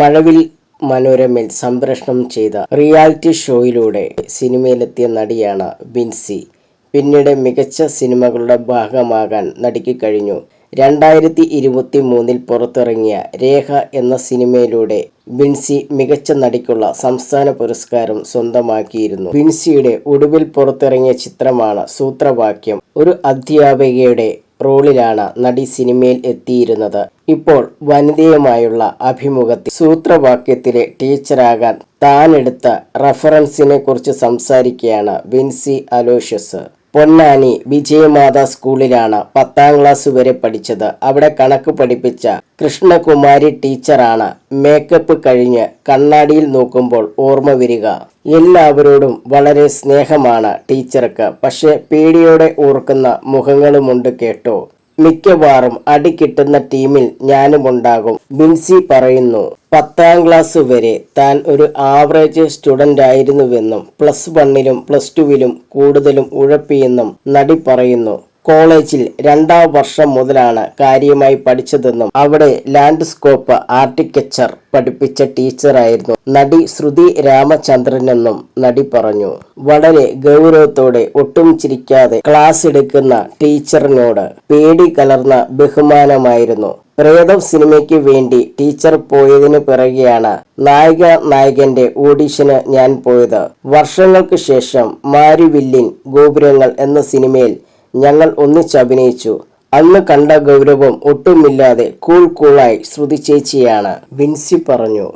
മഴവിൽ മനോരമയിൽ സംപ്രേഷണം ചെയ്ത റിയാലിറ്റി ഷോയിലൂടെ സിനിമയിലെത്തിയ നടിയാണ് ബിൻസി. പിന്നീട് മികച്ച സിനിമകളുടെ ഭാഗമാകാൻ നടിക്ക് കഴിഞ്ഞു. രണ്ടായിരത്തി ഇരുപത്തി മൂന്നിൽ പുറത്തിറങ്ങിയ രേഖ എന്ന സിനിമയിലൂടെ ബിൻസി മികച്ച നടിക്കുള്ള സംസ്ഥാന പുരസ്കാരം സ്വന്തമാക്കിയിരുന്നു. ബിൻസിയുടെ ഒടുവിൽ പുറത്തിറങ്ങിയ ചിത്രമാണ് സൂത്രവാക്യം. ഒരു അധ്യാപികയുടെ റോളിലാണ് നടി സിനിമയിൽ എത്തിയിരുന്നത്. ഇപ്പോൾ വനിതയുമായുള്ള അഭിമുഖത്തിൽ സൂത്രവാക്യത്തിലെ ടീച്ചറാകാൻ താനെടുത്ത റഫറൻസിനെ കുറിച്ച് സംസാരിക്കുകയാണ് വിൻസി അലോഷ്യസ്. പൊന്നാനി വിജയമാത സ്കൂളിലാണ് പത്താം ക്ലാസ് വരെ പഠിച്ചത്. അവിടെ കണക്ക് പഠിപ്പിച്ച കൃഷ്ണകുമാരി ടീച്ചറാണ് മേക്കപ്പ് കഴിഞ്ഞ് കണ്ണാടിയിൽ നോക്കുമ്പോൾ ഓർമ്മ വരിക. എല്ലാവരോടും വളരെ സ്നേഹമാണ് ടീച്ചർക്ക്. പക്ഷെ പേടിയോടെ ഓർക്കുന്ന മുഖങ്ങളുമുണ്ട് കേട്ടോ. മിക്കവാറും അടി കിട്ടുന്ന ടീമിൽ ഞാനുമുണ്ടാകും. ബിൻസി പറയുന്നു പത്താം ക്ലാസ് വരെ താൻ ഒരു ആവറേജ് സ്റ്റുഡന്റ് ആയിരുന്നുവെന്നും പ്ലസ് വണ്ണിലും പ്ലസ് ടുവിലും കൂടുതലും ഉഴപ്പിയെന്നും നടി പറയുന്നു. കോളേജിൽ രണ്ടാം വർഷം മുതലാണ് കാര്യമായി പഠിച്ചതെന്നും അവിടെ ലാൻഡ്സ്കോപ്പ് ആർട്ടിക്കച്ചർ പഠിപ്പിച്ച ടീച്ചറായിരുന്നു. നടി ശ്രുതി രാമചന്ദ്രനെന്നും നടി പറഞ്ഞു. വളരെ ഗൗരവത്തോടെ ഒട്ടും ചിരിക്കാതെ ക്ലാസ് എടുക്കുന്ന ടീച്ചറിനോട് പേടി കലർന്ന ബഹുമാനമായിരുന്നു. പ്രേതം സിനിമയ്ക്ക് വേണ്ടി ടീച്ചർ പോയതിന് പിറകെയാണ് നായിക നായകന്റെ ഓഡിഷന് ഞാൻ പോയത്. വർഷങ്ങൾക്ക് ശേഷം മാരിവില്ലിൻ ഗോപുരങ്ങൾ എന്ന സിനിമയിൽ ഞങ്ങൾ ഒന്നിച്ചഭിനയിച്ചു അന്ന് കണ്ട ഗൗരവം ഒട്ടുമില്ലാതെ കൂൾ കൂളായി ശ്രുതി ചേച്ചിയാണ് വിൻസി പറഞ്ഞു.